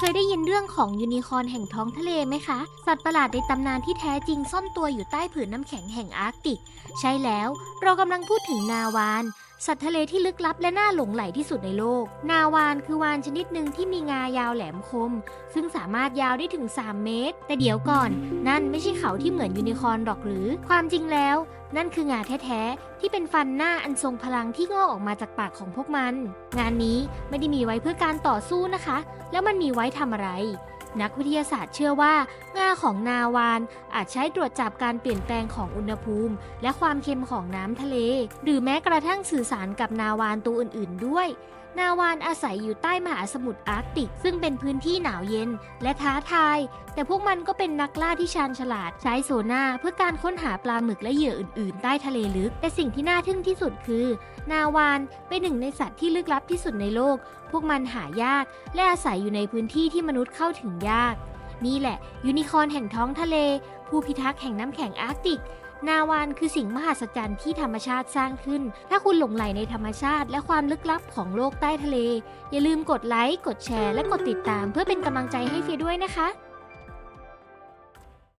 เคยได้ยินเรื่องของยูนิคอร์นแห่งท้องทะเลไหมคะ สัตว์ประหลาดในตำนานที่แท้จริงซ่อนตัวอยู่ใต้ผืนน้ำแข็งแห่งอาร์กติก ใช่แล้ว เรากำลังพูดถึงนาวาน สัตว์ทะเลที่ลึกลับและน่าหลงใหลที่สุดในโลก นาวานคือวานชนิดหนึ่งที่มีงายาวแหลมคม ซึ่งสามารถยาวได้ถึง 3 เมตร แต่เดี๋ยวก่อน นั่นไม่ใช่เขาที่เหมือนยูนิคอร์นหรอกหรือ ความจริงแล้ว นั่นคืองาแท้ๆ ที่เป็นฟันหน้าอันทรงพลังที่งอกออกมาจากปากของพวกมัน งานนี้ไม่ได้มีไว้เพื่อการต่อสู้นะคะ แล้วมันมีไว้ทำอะไร นักวิทยาศาสตร์เชื่อว่างาของนาวานอาจใช้ตรวจจับการเปลี่ยนแปลงของอุณหภูมิ และความเค็มของน้ำทะเล หรือแม้กระทั่งสื่อสารกับนาวานตัวอื่น ๆ ด้วย นาวานอาศัยอยู่ใต้มหาสมุทรอาร์กติก ซึ่งเป็นพื้นที่หนาวเย็นและท้าทาย แต่พวกมันก็เป็นนักล่าที่ชาญฉลาด ใช้โซน่าเพื่อการค้นหาปลาหมึกและเหยื่ออื่นๆ ใต้ทะเลลึก แต่สิ่งที่น่าทึ่งที่สุดคือ นาวานเป็นหนึ่งในสัตว์ที่ลึกลับที่สุดในโลก พวกมันหายาก และอาศัยอยู่ในพื้นที่ที่มนุษย์เข้าถึงยาก นี่แหละ ยูนิคอร์นแห่งท้องทะเล ผู้พิทักษ์แห่งน้ำแข็งอาร์กติก นาวานคือสิ่งมหัศจรรย์ที่ธรรมชาติสร้างขึ้น ถ้าคุณหลงใหลในธรรมชาติ และความลึกลับของโลกใต้ทะเล อย่าลืมกดไลค์ กดแชร์ และกดติดตาม เพื่อเป็นกำลังใจให้เฟียด้วยนะคะ